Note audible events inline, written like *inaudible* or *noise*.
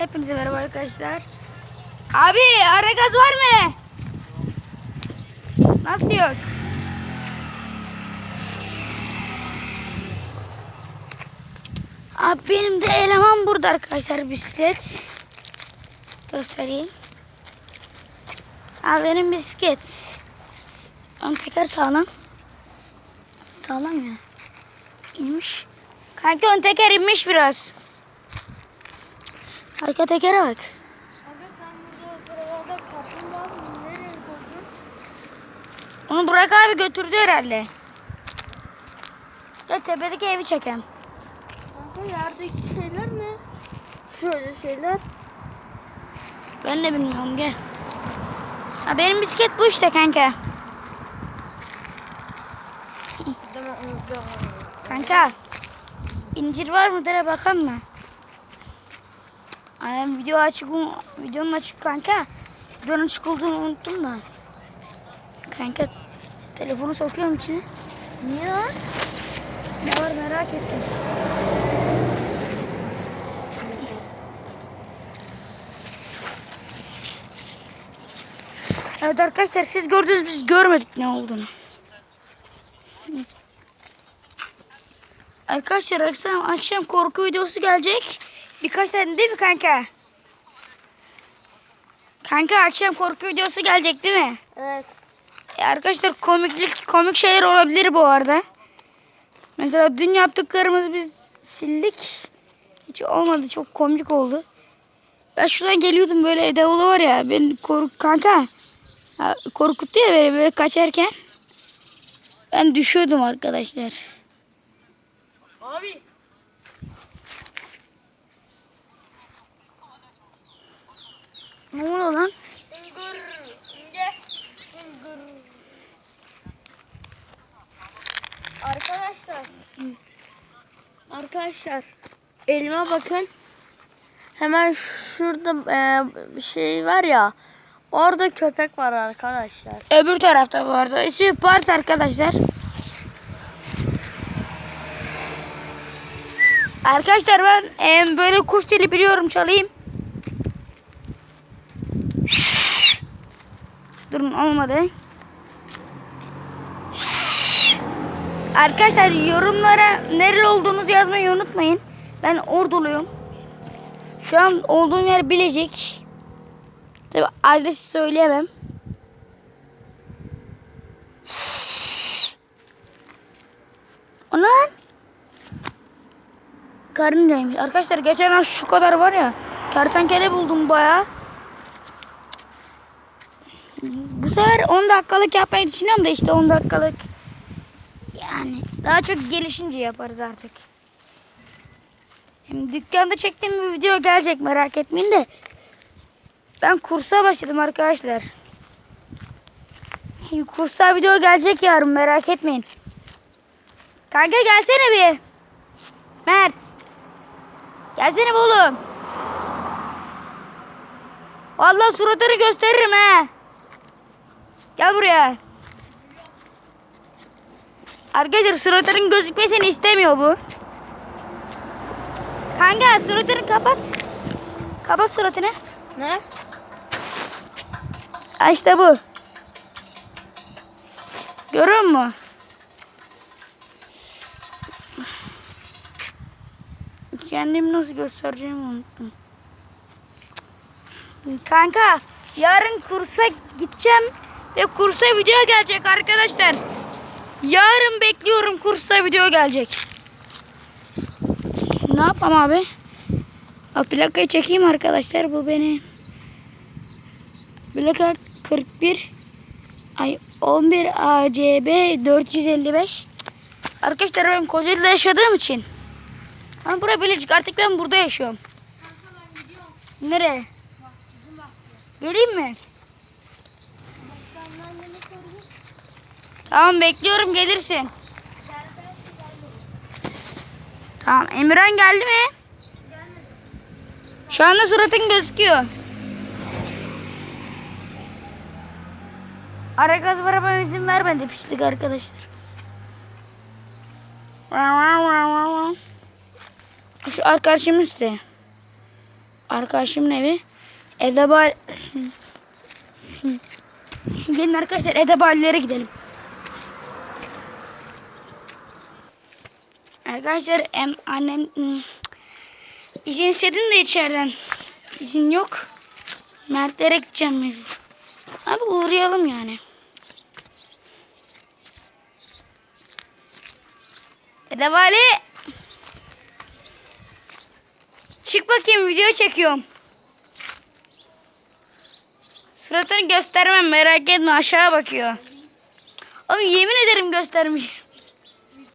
Hepinize merhaba arkadaşlar. Abi ara gaz var mı? Nasıl yok? Abi benim de eleman burada arkadaşlar bisiklet. Göstereyim. Abi benim bisiklet. Ön teker sağlam. Sağlam ya. İnmiş. Kanka ön teker inmiş biraz. Arka tekere bak. Aga sen burada buralarda kaplumbağa mı? Nereye koydun? Onu Burak abi götürdü herhalde. Gel tepedeki evi çekem. Kanka yerdeki şeyler ne? Şöyle şeyler. Ben de bilmiyorum gel. Ha, benim bisiklet bu işte kanka. Kanka. incir var mı dere bakalım mı? Annem video açık, videonun açık kanka. Videonun açık olduğunu unuttum da. Kanka telefonu sokuyorum içine. Niye lan? Ne var merak ettim. Evet arkadaşlar siz gördünüz biz görmedik ne olduğunu. Arkadaşlar akşam, akşam korku videosu gelecek. Birkaç tane değil mi kanka? Kanka akşam korku videosu gelecek değil mi? Evet. E arkadaşlar komiklik komik şeyler olabilir bu arada. Mesela dün yaptıklarımızı biz sildik. Hiç olmadı çok komik oldu. Ben şuradan geliyordum böyle davulu var ya ben kork kanka korkuttu ya beni böyle kaçarken. Ben düşüyordum arkadaşlar. Abi. Ne oluyor lan? Ingır. İnge. Ingır. Arkadaşlar. Arkadaşlar. Elime bakın. Hemen şurada e, şey var ya. Orada köpek var arkadaşlar. Öbür tarafta bu arada. İsmi Pars arkadaşlar. Arkadaşlar ben em, böyle kuş dili biliyorum çalayım. Durun olmadı. Arkadaşlar yorumlara nereli olduğunuzu yazmayı unutmayın. Ben orduluyum. Şu an olduğum yer Bilecik. Tabi adresi söyleyemem. O ne lan? Karıncaymış. Arkadaşlar geçen ay şu kadar var ya. Kertenkele buldum baya. Bu sefer 10 dakikalık yapmayı düşünüyorum da işte 10 dakikalık. Yani daha çok gelişince yaparız artık. Hem dükkanda çektiğim bir video gelecek merak etmeyin de. Ben kursa başladım arkadaşlar. Şimdi kursa video gelecek yarın merak etmeyin. Kanka gelsene bir. Mert. Gelsene oğlum. Vallahi suratını gösteririm he. Gel buraya. Arkadaşlar suratının gözükmesini istemiyor bu. Kanka suratını kapat. Kapat suratını. Ne? İşte bu. Görüyor musun? Kendimi nasıl göstereceğimi unuttum. Kanka yarın kursa gideceğim ve kursa video gelecek arkadaşlar. Yarın bekliyorum kursta video gelecek. Ne yapalım abi? Ha, plakayı çekeyim arkadaşlar bu benim. Plaka 41 ay 11 ACB 455. Arkadaşlar ben Kocaeli'de yaşadığım için. Ben buraya Bilecik artık ben burada yaşıyorum. Nereye? Geleyim mi? Tamam bekliyorum gelirsin. Tamam Emirhan geldi mi? Şu anda suratın gözüküyor. Ara gaz arabama izin vermedi pislik arkadaşlar. Şu arkadaşımız de. arkadaşımın evi. Edebal *laughs* Gelin arkadaşlar Edeballilere gidelim. Arkadaşlar em, annem hmm, izin istedim de içeriden. İzin yok. Mertlere gideceğim mecbur. Abi uğrayalım yani. Edebali. Çık bakayım video çekiyorum. Suratını göstermem merak etme aşağı bakıyor. Oğlum yemin ederim göstermiş.